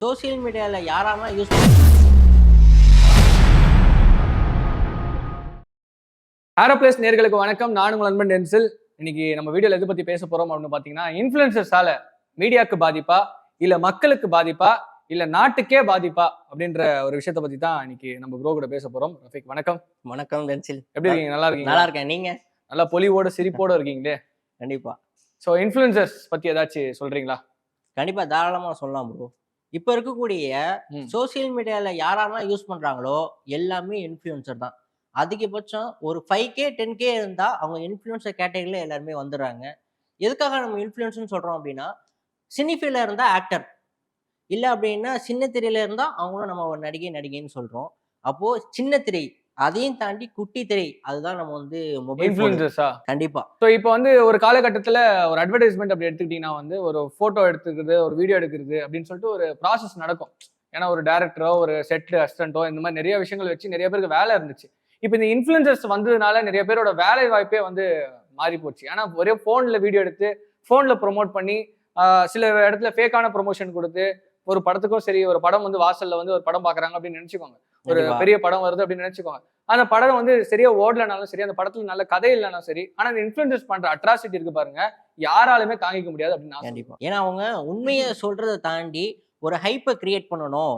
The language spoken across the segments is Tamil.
சோஷியல் மீடியாவில் யாரெல்லாம் யூஸ் ஆரோப்ளேஸ் நேர்களுக்கு வணக்கம். நான் உங்கள் நண்பன் டென்சில். இன்னைக்கு நம்ம வீடியோல எதை பத்தி பேச போறோம் அப்படின்னு பாத்தீங்கன்னா இன்ஃபுளுசர்ஸால மீடியாக்கு பாதிப்பா இல்ல மக்களுக்கு பாதிப்பா இல்ல நாட்டுக்கே பாதிப்பா அப்படின்ற ஒரு விஷயத்த பத்தி தான் இன்னைக்கு நம்ம ப்ரோ கூட பேச போறோம். ரஃபிக் வணக்கம். வணக்கம் பென்சில் எப்படி இருக்கீங்க? நல்லா இருக்கீங்க நல்லா இருக்கேன். நீங்க? நல்லா பொலிவோட சிரிப்போட இருக்கீங்களே? கண்டிப்பா. ஸோ இன்ஃபுளுசர்ஸ் பத்தி ஏதாச்சும் சொல்றீங்களா? கண்டிப்பா தாராளமா சொல்லலாம் ப்ரோ இப்போ இருக்கக்கூடிய ம். சோஷியல் மீடியாவில் யாரெல்லாம் யூஸ் பண்றாங்களோ எல்லாமே இன்ஃப்ளூயன்சர் தான். அதிகபட்சம் ஒரு ஃபைவ் கே டென் கே இருந்தால் அவங்க இன்ஃப்ளூயன்சர் கேட்டகரியில் எல்லாருமே வந்துடுறாங்க. எதுக்காக நம்ம இன்ஃப்ளூயன்ஸ்னு சொல்கிறோம் அப்படின்னா சினிஃபீல்டில் இருந்தால் ஆக்டர் இல்லை அப்படின்னா சின்ன திரையில இருந்தால் அவங்களும் நம்ம ஒரு நடிகை நடிகைன்னு சொல்கிறோம் அப்போது சின்ன திரை அதையும் தாண்டி குட்டி திரை அதுதான் நம்ம வந்து மொபைல் இன்ஃபுளுசர்ஸா கண்டிப்பா. ஸோ இப்போ வந்து ஒரு காலகட்டத்துல ஒரு அட்வர்டைஸ்மெண்ட் அப்படி எடுத்துக்கிட்டீங்கன்னா வந்து ஒரு போட்டோ எடுத்துக்கிறது ஒரு வீடியோ எடுக்கிறது அப்படின்னு சொல்லிட்டு ஒரு ப்ராசஸ் நடக்கும். ஏன்னா ஒரு டேரக்டரோ ஒரு செட் அசிஸ்டன்ட்டோ இந்த மாதிரி நிறைய விஷயங்கள் வச்சு நிறைய பேருக்கு வேலை இருந்துச்சு. இப்போ இந்த இன்ஃப்ளூயன்சர்ஸ் வந்ததுனால நிறைய பேரோட வேலை வாய்ப்பே வந்து மாறி போச்சு. ஏன்னா ஒரே ஃபோன்ல வீடியோ எடுத்து ஃபோன்ல ப்ரோமோட் பண்ணி சில இடத்துல ஃபேக்கான ப்ரொமோஷன் கொடுத்து ஒரு படத்துக்கும் சரி ஒரு படம் வந்து வாசல்ல வந்து ஒரு படம் பாக்குறாங்க அப்படின்னு நினைச்சுக்கோங்க. ஒரு. பெரிய படம் வருது அப்படின்னு நினைச்சுக்கோங்க. அந்த படம் வந்து சரியா ஓடலனாலும் சரி அந்த படத்துல நல்ல கதை இல்லைனாலும் சரி ஆனா இந்த இன்ஃபுளுசர்ஸ் பண்ற அட்ராசிட்டி இருக்கு பாருங்க யாராலுமே தாங்கிக்க முடியாது அப்படின்னு நான் கண்டிப்பா. ஏன்னா அவங்க உண்மையை சொல்றதை தாண்டி ஒரு ஹைப்பை கிரியேட் பண்ணணும்.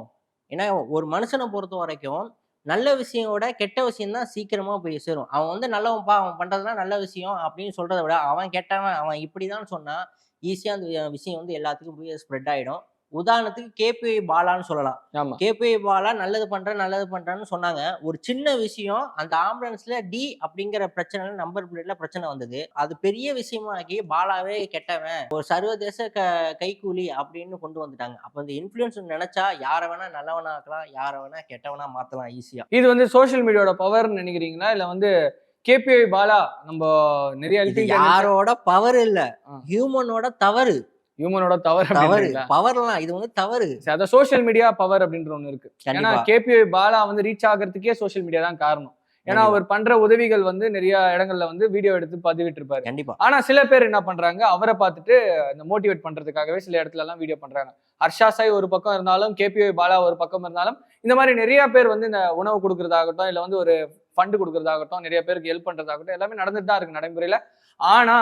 ஏன்னா ஒரு மனுஷனை பொறுத்த வரைக்கும் நல்ல விஷயங்களோட கெட்ட விஷயம் தான் சீக்கிரமா போய் சேரும். அவன் வந்து நல்லவன்ப்பா அவன் பண்றதுலாம் நல்ல விஷயம் அப்படின்னு சொல்றதை விட அவன் கெட்டவன் அவன் இப்படிதான் சொன்னா ஈஸியா அந்த விஷயம் வந்து எல்லாத்துக்கும் போய் ஸ்ப்ரெட் ஆயிடும். உதாரணத்துக்கு கேபிஐ பாலான்னு சொல்லலாம். கேபிஐ பாலா நல்லது பண்றேன் நல்லது பண்றேன்னு சொன்னாங்க. ஒரு சின்ன விஷயம் அந்த ஆம்புலன்ஸ்ல டி அப்படிங்கிற பிரச்சனை நம்பர் பிளேட்ல பிரச்சனை வந்தது. அது பெரிய விஷயமாக்கி பாலாவே கெட்டவன் ஒரு சர்வதேச க கைக்கூலி அப்படின்னு கொண்டு வந்துட்டாங்க. அப்ப இந்த இன்ஃபுளுன்ஸ் நினைச்சா யாரை வேணா நல்லவனா ஆக்கலாம் யாரை வேணா கெட்டவனா மாத்தலாம் ஈஸியா இது வந்து சோஷியல் மீடியாவோட பவர்னு நினைக்கிறீங்களா? இல்ல வந்து கேபிஐ பாலா நம்ம நிறைய யாரோட பவர் இல்ல. ஹியூமனோட தவறு. ஹியூமனோட தவறு தவறு? பவர்லாம் இது வந்து தவறு. சரி, அதான் சோஷியல் மீடியா பவர் அப்படின்ற ஒண்ணு இருக்கு. ஏன்னா கேபிஐ பாலா வந்து ரீச் ஆகிறதுக்கே சோஷியல் மீடியா தான் காரணம். ஏன்னா. அவர் பண்ற உதவிகள் வந்து நிறைய இடங்கள்ல வந்து வீடியோ எடுத்து பதிவிட்டு இருப்பாரு கண்டிப்பா. ஆனா சில பேர் என்ன பண்றாங்க அவரை பார்த்துட்டு இந்த மோட்டிவேட் பண்றதுக்காகவே சில இடத்துல எல்லாம் வீடியோ பண்றாங்க. ஹர்ஷா சாய் ஒரு பக்கம் இருந்தாலும் கேபிஐ பாலா ஒரு பக்கம் இருந்தாலும் இந்த மாதிரி நிறைய பேர் வந்து இந்த உணவு கொடுக்கறதாகட்டும் இல்ல வந்து ஒரு ஃபண்டு கொடுக்கறதாகட்டும் நிறைய பேருக்கு ஹெல்ப் பண்றதாகட்டும் எல்லாமே நடந்துட்டு தான் இருக்கு நடைமுறையில. ஆனா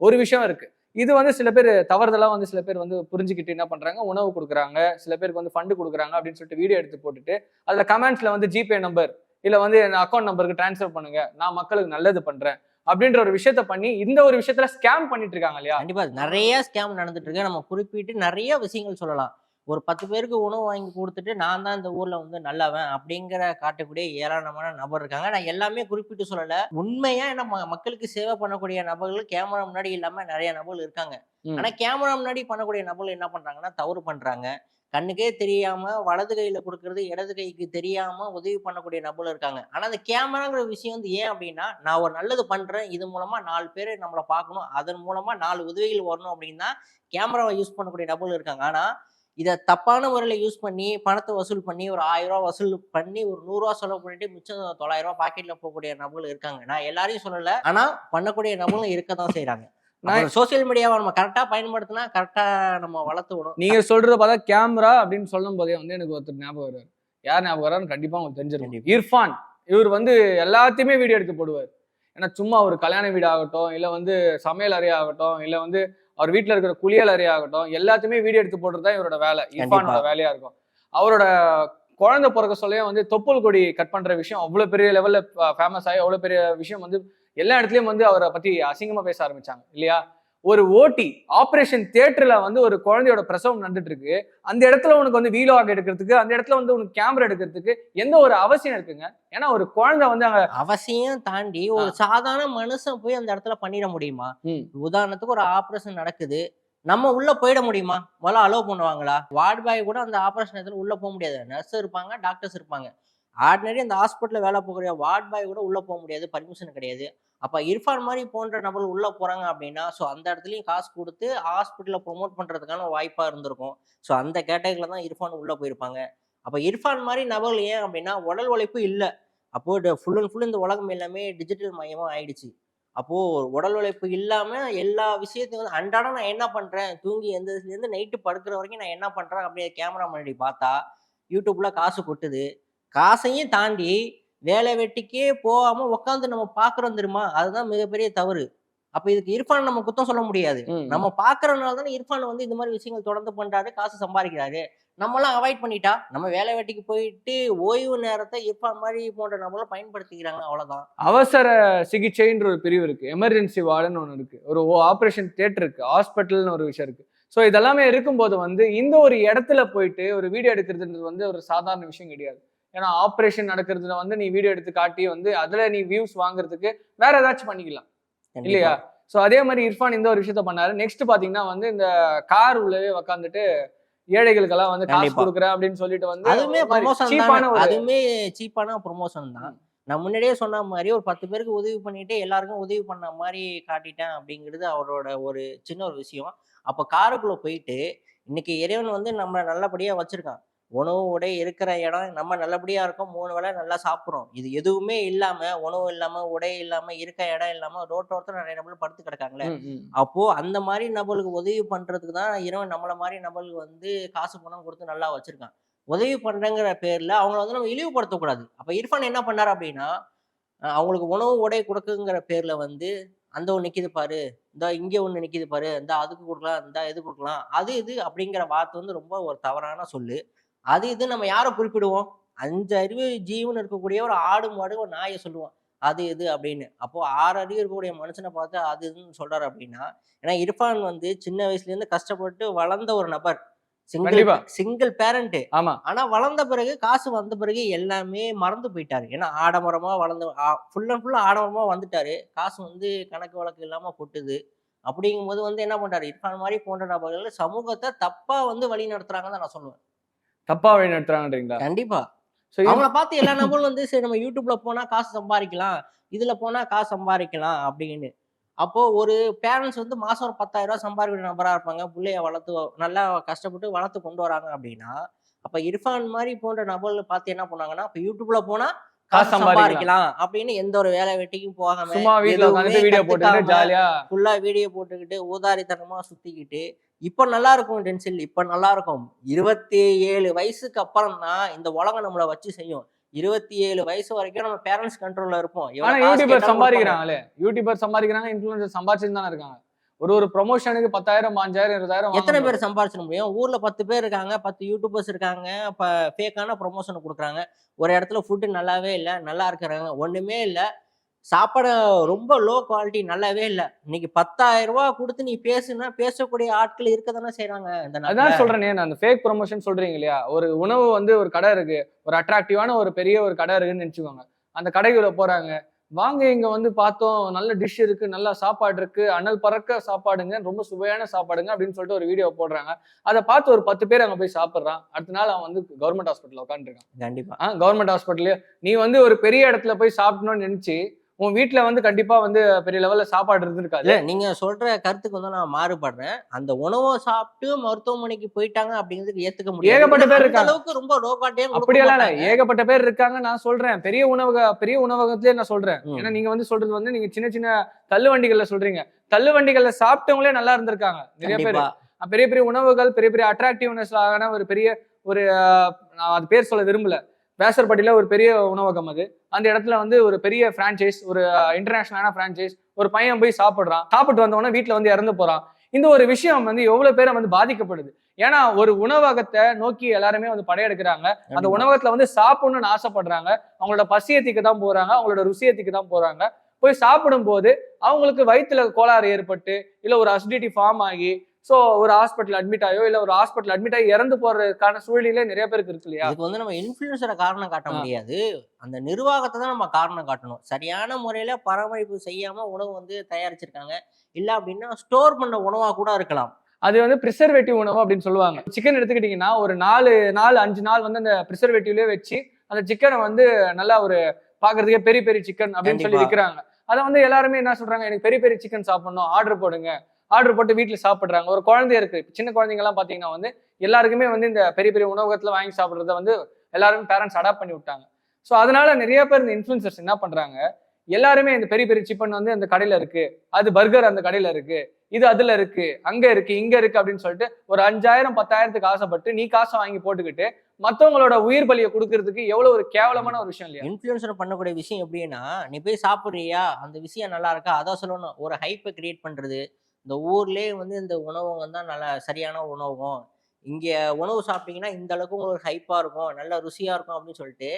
ஒரு விஷயம் இருக்கு. இது வந்து சில பேர் தவறுதலாக வந்து சில பேர் வந்து புரிஞ்சுக்கிட்டு என்ன பண்ணுறாங்க உணவு கொடுக்குறாங்க. சில பேருக்கு வந்து ஃபண்டு கொடுக்குறாங்க அப்படின்னு சொல்லிட்டு வீடியோ எடுத்து போட்டுட்டு அதில் கமெண்ட்ஸில் வந்து ஜிபே நம்பர் இல்லை வந்து என் அக்கௌண்ட் நம்பருக்கு ட்ரான்ஸ்ஃபர் பண்ணுங்க. நான் மக்களுக்கு நல்லது பண்ணுறேன் அப்படின்ற ஒரு விஷயத்த பண்ணி இந்த ஒரு விஷயத்துல ஸ்கேம் பண்ணிட்டு இருக்காங்க இல்லையா? கண்டிப்பா. நிறைய ஸ்கேம் நடந்துட்டு இருக்கு. நம்ம குறிப்பிட்டு நிறைய விஷயங்கள் சொல்லலாம். ஒரு பத்து பேருக்கு உணவு வாங்கி கொடுத்துட்டு நான் தான் இந்த ஊர்ல வந்து நல்லவன் அப்படிங்கிற காட்டக்கூடிய ஏராளமான நபர் இருக்காங்க. நான் எல்லாமே குறிப்பிட்டு சொல்லல. உண்மையா நம்ம மக்களுக்கு சேவை பண்ணக்கூடிய நபர்கள் கேமரா முன்னாடி இல்லாம நிறைய நபர்கள் இருக்காங்க. ஆனா கேமரா முன்னாடி பண்ணக்கூடிய நபர்கள் என்ன பண்றாங்கன்னா தவறு பண்றாங்க. கண்ணுக்கே தெரியாம வலது கையில கொடுக்கறது இடது கைக்கு தெரியாம உதவி பண்ணக்கூடிய நபர்கள் இருக்காங்க. ஆனா அந்த கேமராங்கிற விஷயம் வந்து ஏன் அப்படின்னா நான் ஒரு நல்லது பண்றேன். இது மூலமா நாலு பேர் நம்மளை பார்க்கணும். அதன் மூலமா நாலு உதவிகள் வரணும் அப்படின்னா கேமராவை யூஸ் பண்ணக்கூடிய நபர்கள் இருக்காங்க. ஆனா இதை தப்பான முறையில் யூஸ் பண்ணி பணத்தை வசூல் பண்ணி ஒரு ஆயிரம் ரூபா வசூல் பண்ணி ஒரு நூறுரூவா செலவு பண்ணிட்டு மிச்சம் தொள்ளாயிரம் ரூபா பாக்கெட்ல போகக்கூடிய நபர்கள் இருக்காங்க. நான் எல்லாரையும் சொல்லல. ஆனா பண்ணக்கூடிய நபர்களும் இருக்க தான் செய்யறாங்க நான் சோசியல் மீடியாவை நம்ம கரெக்டா பயன்படுத்தினா கரெக்டா நம்ம வளர்த்து விடும். நீங்க சொல்றத பார்த்தா கேமரா அப்படின்னு சொல்லும் போதே வந்து எனக்கு ஒருத்தர் ஞாபகம் வருவார். யார் ஞாபகம் வரான்னு கண்டிப்பா உங்களுக்கு தெரிஞ்சிருக்கும். இர்ஃபான். இவர் வந்து எல்லாத்தையுமே வீடியோ எடுத்து போடுவார். ஏன்னா சும்மா ஒரு கல்யாண வீடு ஆகட்டும் இல்ல வந்து சமையல் அறை ஆகட்டும் இல்ல வந்து அவர் வீட்ல இருக்கிற குளியல் ஆகட்டும் எல்லாத்தையுமே வீடியோ எடுத்து போடுறது தான் இவரோட வேலை. இர்ஃபானோட. வேலையா இருக்கும். அவரோட குழந்தை பிறக்க சொல்லியே வந்து தொப்புள் கொடி கட் பண்ற விஷயம் அவ்வளவு பெரிய லெவல்ல ஃபேமஸ் ஆகி அவ்வளவு பெரிய விஷயம் வந்து எல்லா இடத்துலயும் வந்து அவரை பத்தி அசிங்கமா பேச ஆரம்பிச்சாங்க இல்லையா? ஒரு ஓட்டி ஆபரேஷன் தியேட்டர்ல வந்து ஒரு குழந்தையோட பிரசவம் நடந்துட்டு இருக்கு அந்த இடத்துல உனக்கு வந்து வீலாக் எடுக்கிறதுக்கு அந்த இடத்துல வந்து உனக்கு கேமரா எடுக்கிறதுக்கு எந்த ஒரு அவசியம் இருக்குங்க? ஏன்னா ஒரு குழந்தை வந்து அங்க அவசியம் தாண்டி ஒரு சாதாரண மனுஷன் போய் அந்த இடத்துல பண்ணிட முடியுமா. உதாரணத்துக்கு ஒரு ஆபரேஷன் நடக்குது. நம்ம உள்ள போயிட முடியுமா? முதல்ல அலோவ் பண்ணுவாங்களா? வார்டு பாய் கூட அந்த ஆபரேஷன் இடத்துல உள்ள போக முடியாது. நர்ஸ் இருப்பாங்க டாக்டர்ஸ் இருப்பாங்க. ஆர்டினரி அந்த ஹாஸ்பிட்டலில் வேலை போகக்கூடிய வார்ட் பாய் கூட உள்ளே போக முடியாது பர்மிஷன் கிடையாது. அப்போ இர்ஃபான் மாதிரி போன்ற நபர்கள் உள்ளே போகிறாங்க அப்படின்னா ஸோ அந்த இடத்துலையும் காசு கொடுத்து ஹாஸ்பிட்டலில் ப்ரொமோட் பண்ணுறதுக்கான வாய்ப்பாக இருந்திருக்கும். ஸோ அந்த கேட்டகரியில் தான் இர்ஃபான் உள்ளே போயிருப்பாங்க. அப்போ இர்ஃபான் மாதிரி நபர்கள் ஏன் அப்படின்னா உடல் உழைப்பு இல்லை. அப்போது ஃபுல் அண்ட் ஃபுல் இந்த உலகம் எல்லாமே டிஜிட்டல் மயமாக ஆயிடுச்சு. அப்போது உடல் உழைப்பு இல்லாமல் எல்லா விஷயத்தையும் வந்து அன்றாடம் நான் என்ன பண்ணுறேன் தூங்கி எந்த இதுலேருந்து நைட்டு படுக்கிற வரைக்கும் நான் என்ன பண்ணுறேன் அப்படியே கேமரா முன்னாடி பார்த்தா யூடியூப்பில் காசு கொட்டுது. காசையும் தாண்டி வேலை வெட்டிக்கே போகாம உட்காந்து நம்ம பாக்குறோம் தெரியுமா? அதுதான் மிகப்பெரிய தவறு. அப்ப இதுக்கு இர்ஃபான் நம்ம குத்தம் சொல்ல முடியாது. நம்ம பாக்குறதுனால தானே இர்ஃபான் வந்து இந்த மாதிரி விஷயங்கள் தொடர்ந்து பண்றாரு காசு சம்பாதிக்கிறாரு. நம்மளாம் அவாய்ட் பண்ணிட்டா நம்ம வேலை வெட்டிக்கு போயிட்டு ஓய்வு நேரத்தை இர்ஃபான் மாதிரி போன்ற நம்மளும் பயன்படுத்திக்கிறாங்க அவ்வளவுதான். அவசர சிகிச்சைன்ற ஒரு பிரிவு இருக்கு. எமர்ஜென்சி வார்டுன்னு ஒன்று இருக்கு. ஒரு ஆப்ரேஷன் தியேட்டர் இருக்கு. ஹாஸ்பிட்டல்னு ஒரு விஷயம் இருக்கு. ஸோ இதெல்லாமே இருக்கும்போது வந்து இந்த ஒரு இடத்துல போயிட்டு ஒரு வீடியோ எடுக்கிறதுன்றது வந்து ஒரு சாதாரண விஷயம் கிடையாது. ஏன்னா ஆப்ரேஷன் நடக்கிறதுல வந்து நீ வீடியோ எடுத்து காட்டி வந்து அதுல நீ வியூஸ் வாங்குறதுக்கு வேற ஏதாச்சும் பண்ணிக்கலாம். இல்லையா? ஸோ அதே மாதிரி இர்ஃபான் இந்த ஒரு விஷயத்த பண்ணாரு. நெக்ஸ்ட் பாத்தீங்கன்னா வந்து இந்த கார் உள்ளவே உக்காந்துட்டு ஏழைகளுக்கெல்லாம் வந்து காசு. கொடுக்குறேன் அப்படின்னு சொல்லிட்டு வந்து அதுவுமே ப்ரொமோஷன் அதுவுமே சீப்பான ப்ரொமோஷன் தான். நான் முன்னாடியே சொன்ன மாதிரி ஒரு பத்து பேருக்கு உதவி பண்ணிட்டு எல்லாருக்கும் உதவி பண்ண மாதிரி காட்டிட்டேன் அப்படிங்கிறது அவரோட ஒரு சின்ன ஒரு விஷயம். அப்போ காருக்குள்ள போயிட்டு இன்னைக்கு இறைவன் வந்து நம்மளை நல்லபடியா வச்சிருக்கான். உணவு உடை இருக்கிற இடம் நம்ம நல்லபடியா இருக்கோம். மூணு வேளை நல்லா சாப்பிட்றோம். இது எதுவுமே இல்லாம உணவு இல்லாம உடை இல்லாம இருக்க இடம் இல்லாம ரோட்டோரத்தில் நிறைய நபர்கள் படுத்து கிடக்காங்களே. அப்போ அந்த மாதிரி நபர்களுக்கு உதவி பண்றதுக்கு தான் இறைவன் நம்மள மாதிரி நபர்களுக்கு வந்து காசு பணம் கொடுத்து நல்லா வச்சிருக்கான். உதவி பண்றேங்கிற பேர்ல அவங்கள வந்து நம்ம இழிவுபடுத்தக்கூடாது. அப்ப இர்ஃபான் என்ன பண்ணாரு அப்படின்னா அவங்களுக்கு உணவு உடை கொடுக்குங்கிற பேர்ல வந்து அந்த ஒன்று நிக்குது பாரு இந்த இங்க ஒன்று நிக்குது பாரு இந்த அதுக்கு கொடுக்கலாம் இந்த இது கொடுக்கலாம் அது இது அப்படிங்கிற வார்த்தை வந்து ரொம்ப ஒரு தவறான சொல்லு. அது இது நம்ம யாரை குறிப்பிடுவோம்? அஞ்சு அறிவு ஜீவன் இருக்கக்கூடிய ஒரு ஆடு மாடு ஒரு நாயை சொல்லுவோம். அது இது அப்படின்னு. அப்போ ஆறு அறிவு இருக்கக்கூடிய மனுஷனை பார்த்து அது இதுன்னு சொல்றாரு அப்படின்னா ஏன்னா இர்ஃபான் வந்து சின்ன வயசுல இருந்து கஷ்டப்பட்டு வளர்ந்த ஒரு நபர். சிங்கிள். சிங்கிள் பேரண்ட் ஆமா. ஆனா வளர்ந்த பிறகு காசு வந்த பிறகு எல்லாமே மறந்து போயிட்டாரு. ஏன்னா ஆடம்பரமா வளர்ந்து ஃபுல் அண்ட் ஃபுல்லா ஆடம்பரமா வந்துட்டாரு. காசு வந்து கணக்கு வழக்கு இல்லாம கொட்டுது. அப்படிங்கும்போது வந்து என்ன பண்றாரு? இர்ஃபான் மாதிரி போன்ற நபர்கள் சமூகத்தை தப்பா வந்து வழி நடத்துறாங்கன்னு தான் நான் சொல்லுவேன். தப்பா வழி நடத்துறாங்கன்றீங்களா? கண்டிப்பா. அவங்கள பார்த்து எல்லா நபர்களும் வந்து சரி நம்ம யூடியூப்ல போனா காசு சம்பாதிக்கலாம் இதுல போனா காசு சம்பாதிக்கலாம் அப்படின்னு. அப்போ ஒரு பேரண்ட்ஸ் வந்து மாசம் ஒரு பத்தாயிரம் ரூபாய் சம்பாதிக்கிற நபரா இருப்பாங்க. பிள்ளைய வளர்த்து நல்லா கஷ்டப்பட்டு வளர்த்து கொண்டு வராங்க அப்படின்னா அப்ப இர்ஃபான் மாதிரி போன்ற நபர்கள் பார்த்து என்ன பண்ணாங்கன்னா இப்ப யூடியூப்ல போனா காசு சம்பாதிக்கலாம். அப்படின்னு எந்த ஒரு வேலை வெட்டிக்கும் போகாம சும்மா வீடியோ போட்டுட்டு ஜாலியா ஃபுல்லா வீடியோ போட்டுக்கிட்டு ஊதாரித்தனமா சுத்திக்கிட்டு இப்ப நல்லா இருக்கும் டென்சில் இப்ப நல்லா இருக்கும் இருபத்தி ஏழு வயசுக்கு அப்புறம் தான் இந்த உலகம் நம்மளை வச்சு செய்யும். இருபத்தி ஏழு வயசு வரைக்கும் நம்ம பேரண்ட்ஸ் கண்ட்ரோல்ல இருப்போம். யூடியூபர். சம்பாதிக்கிறாங்களே? யூடியூபர் சம்பாதிக்கிறாங்க இன்ஃபுளுசர் சம்பாதிச்சுட்டு தானே இருக்காங்க. ஒரு ஒரு ப்ரொமோஷனுக்கு பத்தாயிரம் அஞ்சாயிரம் இருபதாயிரம் எத்தனை. பேர் சம்பாரிச்சிட முடியும்? ஊர்ல பத்து பேர் இருக்காங்க பத்து யூடியூபர்ஸ் இருக்காங்க இப்ப ஃபேக்கான ப்ரொமோஷன் கொடுக்குறாங்க. ஒரு இடத்துல ஃபுட்டு நல்லாவே இல்லை நல்லா இருக்கிறாங்க. ஒண்ணுமே இல்லை. சாப்பாடு ரொம்ப லோ குவாலிட்டி நல்லாவே இல்லை. இன்னைக்கு பத்தாயிரம் ரூபாய் கொடுத்து நீ பேசுனா பேசக்கூடிய ஆட்கள் இருக்க தானே செய்யறாங்க. அதான் சொல்றேனே நான் அந்த ஃபேக் ப்ரொமோஷன் சொல்றீங்க இல்லையா? ஒரு உணவு வந்து ஒரு கடை இருக்கு. ஒரு அட்ராக்டிவான ஒரு பெரிய ஒரு கடை இருக்குன்னு நினைச்சுக்கோங்க. அந்த கடைக்குள்ள போறாங்க. வாங்க இங்க வந்து பார்த்தோம். நல்ல டிஷ் இருக்கு நல்ல சாப்பாடு இருக்கு. அனல் பறக்க சாப்பாடுங்க ரொம்ப சுவையான சாப்பாடுங்க அப்படின்னு சொல்லிட்டு ஒரு வீடியோ போடுறாங்க. அதை பார்த்து ஒரு பத்து பேர் அங்க போய் சாப்பிடுறான். அடுத்த நாள் அவன் வந்து கவர்மெண்ட் ஹாஸ்பிட்டல் உட்காந்துருக்கான் கண்டிப்பா. கவர்மெண்ட் ஹாஸ்பிட்டல்லையே நீ வந்து ஒரு பெரிய இடத்துல போய் சாப்பிடணும்னு நினைச்சு உன் வீட்ல வந்து கண்டிப்பா வந்து பெரிய லெவல்ல சாப்பாடு இருந்திருக்காது. நீங்க சொல்ற கருத்துக்கு வந்து நான் மாறுபடுறேன். அந்த உணவை சாப்பிட்டு மருத்துவமனைக்கு போயிட்டாங்க அப்படிங்கிறதுக்கு ஏத்துக்க முடியாது. ஏகப்பட்ட பேர் இருக்காங்க. அளவுக்கு ரொம்ப லோ குவாலிட்டியா அப்படியெல்லாம் இல்ல. ஏகப்பட்ட பேர் இருக்காங்க நான் சொல்றேன். பெரிய உணவக பெரிய உணவகத்திலே நான் சொல்றேன். ஏன்னா நீங்க வந்து சொல்றது வந்து நீங்க சின்ன சின்ன தள்ளு வண்டிகள்ல சொல்றீங்க. தள்ளு வண்டிகள்ல சாப்பிட்டவங்களே நல்லா இருந்திருக்காங்க. நிறைய பேர். பெரிய பெரிய உணவுகள் பெரிய பெரிய அட்ராக்டிவ்னஸ் ஆன ஒரு பெரிய ஒரு அது பேர் சொல்ல விரும்பல. வேசர்பட்டியில ஒரு பெரிய உணவகம் அது. அந்த இடத்துல வந்து ஒரு பெரிய பிரான்ச்சைஸ் ஒரு இன்டர்நேஷனலான பிரான்ச்சைஸ் ஒரு பையன் போய் சாப்பிடுறான். சாப்பிட்டு வந்தவொடனே வீட்டுல வந்து இறந்து போறான். இந்த ஒரு விஷயம் வந்து எவ்வளவு பேரை வந்து பாதிக்கப்படுது. ஏன்னா ஒரு உணவகத்தை நோக்கி எல்லாருமே வந்து படையெடுக்கிறாங்க. அந்த. உணவகத்துல வந்து சாப்பிடணும்னு ஆசைப்படுறாங்க. அவங்களோட பசியத்துக்கு தான் போறாங்க. அவங்களோட ருசியத்துக்கு தான் போறாங்க. போய் சாப்பிடும் போது அவங்களுக்கு வயிற்றுல கோளாறு ஏற்பட்டு இல்ல ஒரு அசிடிட்டி ஃபார்ம் ஆகி ஸோ ஒரு ஹாஸ்பிட்டல் அட்மிட் ஆகியோ இல்ல ஒரு ஹாஸ்பிட்டல் அட்மிட் ஆகி இறந்து போறதுக்கான சூழ்நிலை நிறைய பேருக்கு இருக்கு இல்லையா? இதுக்கு வந்து நம்ம இன்ஃபுளுசரை காரணம் காட்ட. முடியாது. அந்த நிர்வாகத்தை தான் நம்ம காரணம் காட்டணும். சரியான முறையில பராமரிப்பு செய்யாம உணவு வந்து தயாரிச்சிருக்காங்க. இல்ல அப்படின்னா ஸ்டோர் பண்ண உணவா கூட இருக்கலாம். அது வந்து ப்ரிசர்வேட்டிவ் உணவு அப்படின்னு சொல்லுவாங்க. சிக்கன் எடுத்துக்கிட்டிங்கன்னா ஒரு நாலு நாலு அஞ்சு நாள் வந்து அந்த ப்ரிசர்வேட்டிவ்லேயே வச்சு அந்த சிக்கனை வந்து நல்லா ஒரு பார்க்கறதுக்கே பெரிய பெரிய சிக்கன் அப்படின்னு சொல்லி. விற்கிறாங்க அதை வந்து எல்லாருமே என்ன சொல்றாங்க? எனக்கு பெரிய பெரிய சிக்கன் சாப்பிடணும். ஆர்டர் போடுங்க. ஆர்டர் போட்டு வீட்டில் சாப்பிட்றாங்க. ஒரு குழந்தை இருக்கு. சின்ன குழந்தைங்கலாம் பார்த்தீங்கன்னா வந்து எல்லாருக்குமே வந்து இந்த பெரிய பெரிய உணவகத்தில் வாங்கி சாப்பிட்றத வந்து எல்லாருமே பேரண்ட்ஸ் அடாப்ட் பண்ணி விட்டாங்க. ஸோ அதனால நிறைய பேர் இந்த இன்ஃப்ளூன்சர்ஸ் என்ன பண்ணுறாங்க எல்லாருமே இந்த பெரிய பெரிய சிப்பன் வந்து அந்த கடையில் இருக்கு. அது பர்கர் அந்த கடையில் இருக்கு. இது அதில் இருக்கு. அங்கே இருக்கு இங்கே இருக்கு அப்படின்னு சொல்லிட்டு ஒரு அஞ்சாயிரம் பத்தாயிரத்துக்கு ஆசைப்பட்டு நீ காசை வாங்கி போட்டுக்கிட்டு மற்றவங்களோட உயிர் பலியை கொடுக்கறதுக்கு எவ்வளோ ஒரு கேவலமான ஒரு விஷயம் இல்லையா? இன்ஃப்ளூயன்சர் பண்ணக்கூடிய விஷயம் எப்படின்னா நீ போய் சாப்பிட்றியா? அந்த விஷயம் நல்லா இருக்கா? அதான் சொல்லணும். ஒரு ஹைப்பை கிரியேட் பண்ணுறது இந்த ஊர்லேயே வந்து இந்த உணவகம் தான் நல்ல சரியான உணவகம். இங்கே உணவு சாப்பிட்டீங்கன்னா இந்த அளவுக்கு உங்களுக்கு ஹைப்பாக இருக்கும் நல்ல ருசியாக இருக்கும் அப்படின்னு சொல்லிட்டு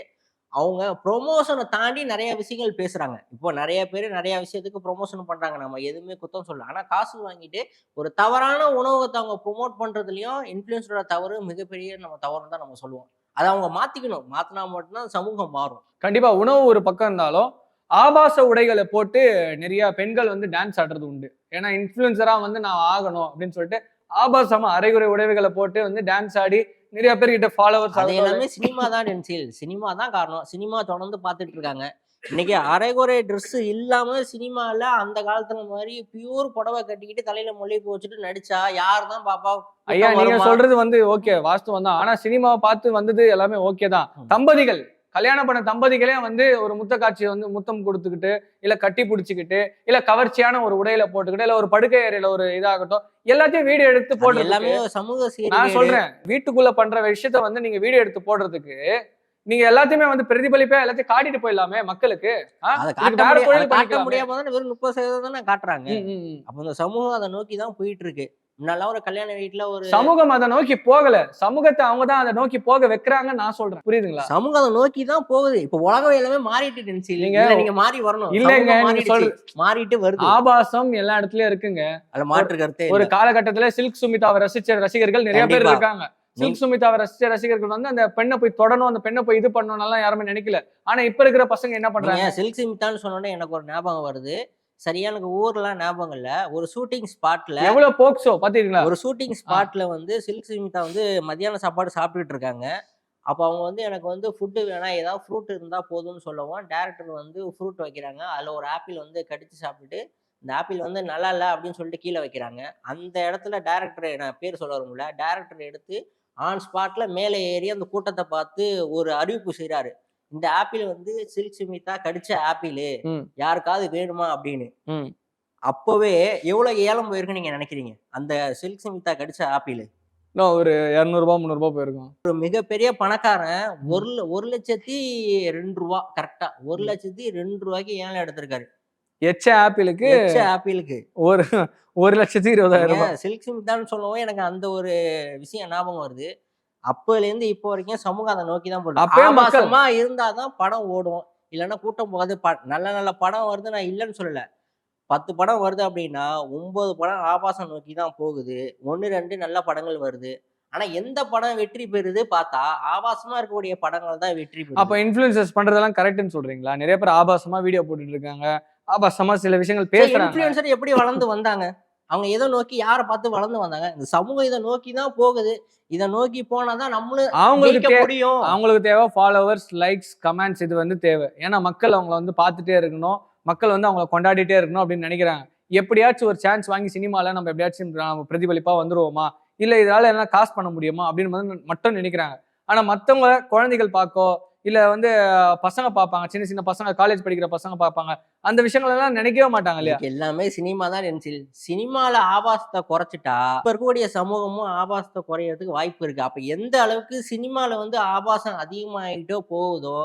அவங்க ப்ரொமோஷனை தாண்டி நிறைய விஷயங்கள் பேசுகிறாங்க இப்போ நிறைய பேர் நிறைய விஷயத்துக்கு ப்ரொமோஷன் பண்ணுறாங்க நம்ம எதுவுமே குத்தம் சொல்லலாம் ஆனால் காசு வாங்கிட்டு ஒரு தவறான உணவகத்தை அவங்க ப்ரொமோட் பண்ணுறதுலையும் இன்ஃப்ளூயன்ஸோட தவறு மிகப்பெரிய நம்ம தவறுன்னு தான் நம்ம சொல்லுவோம். அதை அவங்க மாற்றிக்கணும் மாற்றினா மட்டும்தான் சமூகம் மாறும். கண்டிப்பாக உணவு ஒரு பக்கம் இருந்தாலும் ஆபாச உடைகளை போட்டு நிறைய பெண்கள் வந்து டான்ஸ் ஆடுறது உண்டு. ஏன்னா இன்ஃப்ளூயன்சரா வந்து நான் ஆகணும் அப்படின்னு சொல்லிட்டு ஆபாசமா அரைகுறை உடைவுகளை போட்டு வந்து டான்ஸ் ஆடி நிறைய பேர் கிட்ட ஃபாலோவர்ஸ் அது எல்லாமே சினிமா தான் டென்சில் சினிமா தான் காரணம். சினிமா தொடர்ந்து பார்த்துட்டு இருக்காங்க. இன்னைக்கு அரைகுறை Dress இல்லாம சினிமால அந்த காலத்துல மாதிரி பியூர் புடவை கட்டிக்கிட்டு தலையில மொழிப்பு வச்சுட்டு நடிச்சா யார் தான் பாப்பா ஐயா நீங்க? சொல்றது வந்து ஓகே வாஸ்தவம் தான். ஆனா சினிமாவை பார்த்து வந்தது எல்லாமே ஓகே தான். தம்பதிகள் கல்யாணம் பண்ண தம்பதிகளே வந்து ஒரு முத்த காட்சியை வந்து முத்தம் கொடுத்துக்கிட்டு இல்ல கட்டி பிடிச்சிக்கிட்டு இல்ல கவர்ச்சியான ஒரு உடையில போட்டுக்கிட்டு இல்ல ஒரு படுக்கை அறையில ஒரு இதாகட்டும் எல்லாத்தையும் வீடியோ எடுத்து போட்டு எல்லாமே சமூக நான் சொல்றேன். வீட்டுக்குள்ள பண்ற விஷயத்த வந்து நீங்க வீடியோ எடுத்து போடுறதுக்கு நீங்க எல்லாத்தையுமே வந்து பிரதிபலிப்பா எல்லாத்தையும் காட்டிட்டு போயிடலாமே மக்களுக்கு? காட்ட. முடியாம தானே வெறும் முப்பது சதவீதம் தானே காட்டுறாங்க. அப்ப இந்த சமூகம் அதை நோக்கி தான் போயிட்டு இருக்கு முன்னால ஒரு கல்யாண வீட்டுல ஒரு சமூகம் அதை நோக்கி போகல. சமூகத்தை அவங்க தான் அதை நோக்கி போக வைக்கிறாங்கன்னு நான் சொல்றேன். புரியுதுங்களா? சமூகம் அதை நோக்கி தான் போகுது. இப்ப உலகம் எல்லாமே மாறிட்டு டென்சில் நீங்க- இல்ல நீங்க மாறி வரணும். இல்லைங்க, நீங்க. மாறிட்டு வருது. ஆபாசம் எல்லா இடத்துலயும் இருக்குங்க. அதுல மாற்று கருத்தே ஒரு. காலகட்டத்துல சில்க் சுமிதாவை ரசிச்ச ரசிகர்கள் நிறைய பேர். இருக்காங்க. சில்க் சுமிதாவை ரசிச்ச ரசிகர்கள் வந்து அந்த பெண்ணை போய் தொடணும் அந்த பெண்ணை போய் இது பண்ணணும் யாருமே நினைக்கல. ஆனா இப்ப இருக்கிற பசங்க என்ன பண்றாங்க? சில்க் சிமித்தான்னு சொன்னோடனே எனக்கு ஒரு ஞாபகம் வருது. சரியா எனக்கு ஊர்லாம் ஞாபகம் இல்ல. ஒரு ஷூட்டிங் ஸ்பாட்ல எவ்வளவு போக்சோ பாத்தீங்களா ஒரு ஷூட்டிங் ஸ்பாட்ல வந்து சில்க் சிமிதா வந்து மத்தியான சாப்பாடு சாப்பிட்டுட்டு இருக்காங்க. அப்போ அவங்க வந்து எனக்கு வந்து ஃபுட்டு வேணாம் ஏதாவது ஃப்ரூட் இருந்தால் போதும்னு சொல்லவும் டேரக்டர் வந்து ஃப்ரூட் வைக்கிறாங்க. அதில் ஒரு ஆப்பிள் வந்து கடிச்சு சாப்பிட்டுட்டு இந்த ஆப்பிள் வந்து நல்லா இல்லை அப்படின்னு சொல்லிட்டு கீழே வைக்கிறாங்க. அந்த இடத்துல டேரக்டர் நான் பேர் சொல்ல வரும்ல? டேரக்டர் எடுத்து ஆன் ஸ்பாட்ல மேலே ஏறி அந்த கூட்டத்தை பார்த்து ஒரு அறிவிப்பு செய்றாரு. இந்த ஆப்பிள் வந்து சில்க் சுமிதா கடிச்ச ஆப்பிள். யாருக்காவது வேணுமா அப்படின்னு. அப்பவே எவ்வளவு ஏலம் போயிருக்கு நீங்க நினைக்கிறீங்க? அந்த சில்க் சுமிதா கடிச்ச ஆப்பிள். இன்னும் ஒரு இருநூறு ரூபாய் முந்நூறு ரூபாய் போயிருக்கும். ஒரு மிகப்பெரிய பணக்காரன் ஒரு ஒரு லட்சத்தி ரெண்டு ரூபா கரெக்டா ஒரு. லட்சத்தி ரெண்டு ரூபாய்க்கு ஏலம் எடுத்திருக்காரு. எச்ச ஆப்பிளுக்கு எச்ச ஆப்பிளுக்கு. ஒரு ஒரு லட்சத்தி இருபதாயிரம் சில்க் சிமிதான்னு சொல்லவும் எனக்கு அந்த ஒரு விஷயம் ஞாபகம் வருது. அப்போல இருந்து இப்போ வரைக்கும் சமூகம் அதை நோக்கி தான் போடுது ஆபாசமா இருந்தாதான் படம் ஓடும். இல்லைன்னா கூட்டம் போகாது ப- நல்ல நல்ல படம் வருது நான் இல்லைன்னு சொல்லல. பத்து படம் வருது அப்படின்னா ஒன்பது படம் ஆபாசம் நோக்கி தான் போகுது. ஒன்று ரெண்டு நல்ல படங்கள் வருது. ஆனா எந்த படம் வெற்றி பெறுது பார்த்தா ஆபாசமா இருக்கக்கூடிய படங்கள் தான் வெற்றி அப்ப பெறுது இன்ஃபுளுசஸ் பண்றதெல்லாம் கரெக்ட்னு சொல்றீங்களா? நிறைய பேர் ஆபாசமா வீடியோ போட்டுட்டு இருக்காங்க. ஆபாசமா சில விஷயங்கள் பேசுறாங்க. இன்ஃபுளுசர் எப்படி வளர்ந்து வந்தாங்க? அவங்க எதை நோக்கி யாரை பார்த்து வளர்ந்து வந்தாங்க. இந்த சமூகம் இதை நோக்கி தான் போகுது. இதை நோக்கி போனாதான் நம்மளும் அவங்களுக்கு முடியும். அவங்களுக்கு தேவை ஃபாலோவர்ஸ் லைக்ஸ் கமெண்ட்ஸ் இது வந்து தேவை. ஏன்னா மக்கள் அவங்கள வந்து பார்த்துட்டே இருக்கணும். மக்கள் வந்து அவங்கள கொண்டாடிட்டே இருக்கணும் அப்படின்னு நினைக்கிறாங்க. எப்படியாச்சும் ஒரு சான்ஸ் வாங்கி சினிமால நம்ம எப்படியாச்சும் நம்ம பிரதிபலிப்பா வந்துருவோமா? இல்ல இதனால என்ன காசு பண்ண முடியுமா? அப்படின்னு மட்டும் நினைக்கிறாங்க. ஆனா மத்தவங்க குழந்தைகள் பார்க்கோ இல்ல வந்து பசங்க பார்ப்பாங்க. சின்ன சின்ன பசங்க காலேஜ் படிக்கிற பசங்க பார்ப்பாங்க. அந்த விஷயங்கள் எல்லாம் நினைக்கவே மாட்டாங்க இல்லையா? எல்லாமே சினிமா தான் நினைச்சு சினிமால ஆபாசத்தை குறைச்சிட்டா இப்ப இருக்கக்கூடிய சமூகமும் ஆபாசத்தை குறையறதுக்கு வாய்ப்பு இருக்கு. அப்ப எந்த அளவுக்கு சினிமால வந்து ஆபாசம் அதிகமாயிட்டோ போகுதோ.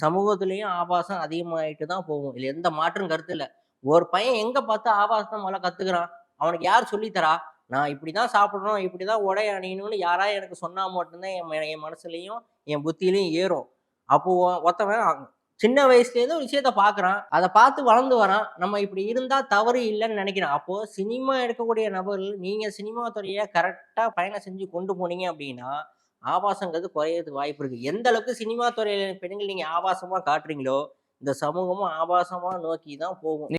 சமூகத்திலயும் ஆபாசம் அதிகமாயிட்டு தான் போகும். இதுல எந்த மாற்றும் கருத்து இல்ல. ஒரு பையன் எங்க பார்த்து ஆபாசத்தை முதல்ல கத்துக்கிறான்? அவனுக்கு யார் சொல்லித் தரா? நான் இப்படிதான் சாப்பிடணும் இப்படிதான் உடை அணியணும்னு யாரா எனக்கு சொன்னா மட்டும்தான் என் என் மனசுலயும் என் புத்தியிலையும் ஏறும். அப்போ ஒருத்தவன் சின்ன வயசுலேருந்து ஒரு விஷயத்த பார்க்குறான் அதை பார்த்து வளர்ந்து வரான். நம்ம இப்படி இருந்தால் தவறு இல்லைன்னு நினைக்கிறேன். அப்போது சினிமா எடுக்கக்கூடிய நபர்கள் நீங்கள் சினிமா துறையை கரெக்டாக பயணம் செஞ்சு கொண்டு போனீங்க அப்படின்னா ஆபாசங்கிறது குறையறதுக்கு வாய்ப்பு இருக்குது எந்த அளவுக்கு சினிமா துறையில பெண்கள் நீங்கள் ஆபாசமாக காட்டுறீங்களோ இந்த சமூகமும் ஆபாசமாக நோக்கி தான் போகும்.